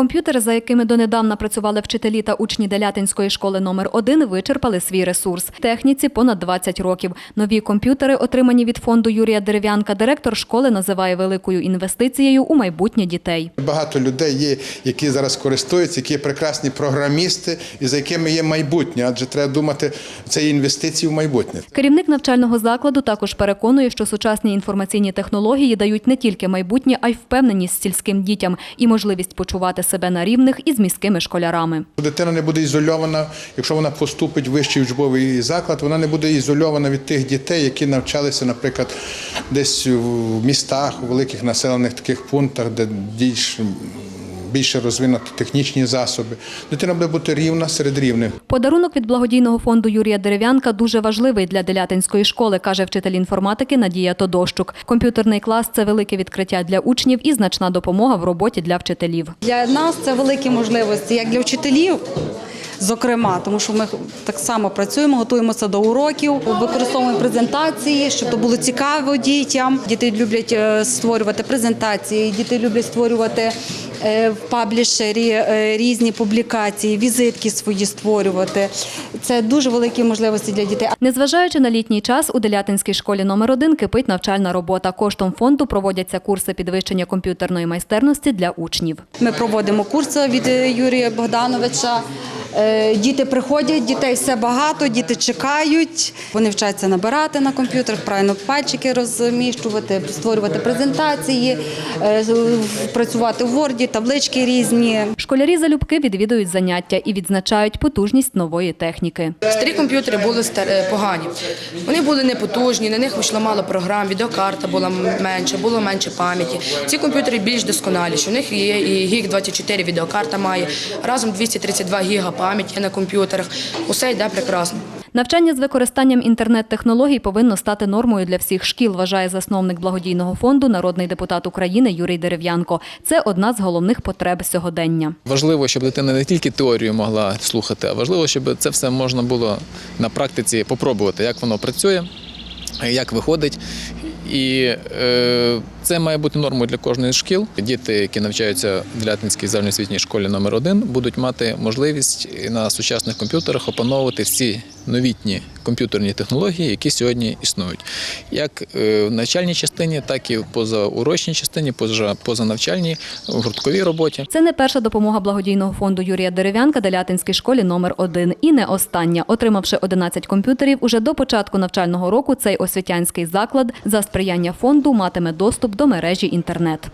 Комп'ютери, за якими донедавна працювали вчителі та учні Делятинської школи номер 1 вичерпали свій ресурс. Техніці понад 20 років. Нові комп'ютери, отримані від фонду Юрія Дерев'янка, директор школи називає великою інвестицією у майбутнє дітей. Багато людей є, які зараз користуються, які є прекрасні програмісти і за якими є майбутнє, адже треба думати це інвестиції в майбутнє. Керівник навчального закладу також переконує, що сучасні інформаційні технології дають не тільки майбутнє, а й впевненість сільським дітям і можливість почувати себе на рівних із міськими школярами. Дитина не буде ізольована, якщо вона поступить в вищий учбовий заклад, вона не буде ізольована від тих дітей, які навчалися, наприклад, десь в містах, у великих населених таких пунктах, де більш, більше розвинути технічні засоби. Дитина буде бути рівна серед рівних. Подарунок від благодійного фонду Юрія Дерев'янка дуже важливий для Делятинської школи, каже вчитель інформатики Надія Тодощук. Комп'ютерний клас це велике відкриття для учнів і значна допомога в роботі для вчителів. Для нас це великі можливості, як для вчителів. Зокрема, тому що ми так само працюємо, готуємося до уроків, використовуємо презентації, щоб то було цікаво дітям. Діти люблять е, створювати презентації, діти люблять створювати е, в паблішері е, різні публікації, візитки свої створювати. Це дуже великі можливості для дітей. Незважаючи на літній час, у Делятинській школі номер 1 кипить навчальна робота. Коштом фонду проводяться курси підвищення комп'ютерної майстерності для учнів. Ми проводимо курси від Юрія Богдановича. Е, Діти приходять, дітей все багато, діти чекають. Вони вчаться набирати на комп'ютерах, правильно пальчики розміщувати, створювати презентації, е, працювати в Word, таблички різні. Школярі залюбки відвідують заняття і відзначають потужність нової техніки. Старі комп'ютери були е, погані. Вони були непотужні, на них вийшло мало програм, відеокарта була менше, було менше пам'яті. Ці комп'ютери більш досконаліші. У них є і гіг 24 відеокарта має, разом 232 гіга пам'яті на комп'ютерах. Усе йде прекрасно. Навчання з використанням інтернет-технологій повинно стати нормою для всіх шкіл, вважає засновник благодійного фонду, народний депутат України Юрій Дерев'янко. Це одна з головних потреб сьогодення. Важливо, щоб дитина не тільки теорію могла слухати, а важливо, щоб це все можна було на практиці попробувати, як воно працює, як виходить. І е, це має бути нормою для кожної з шкіл. Діти, які навчаються в Делятинській загальноосвітній школі номер 1 будуть мати можливість на сучасних комп'ютерах опановувати всі новітні комп'ютерні технології, які сьогодні існують, як е, в навчальній частині, так і в позаурочній частині, поза, позанавчальній, в гуртковій роботі. Це не перша допомога благодійного фонду Юрія Дерев'янка Делятинській школі номер 1 і не остання. Отримавши 11 комп'ютерів, уже до початку навчального року цей освітянський заклад за сприяння фонду матиме доступ до мережі інтернет.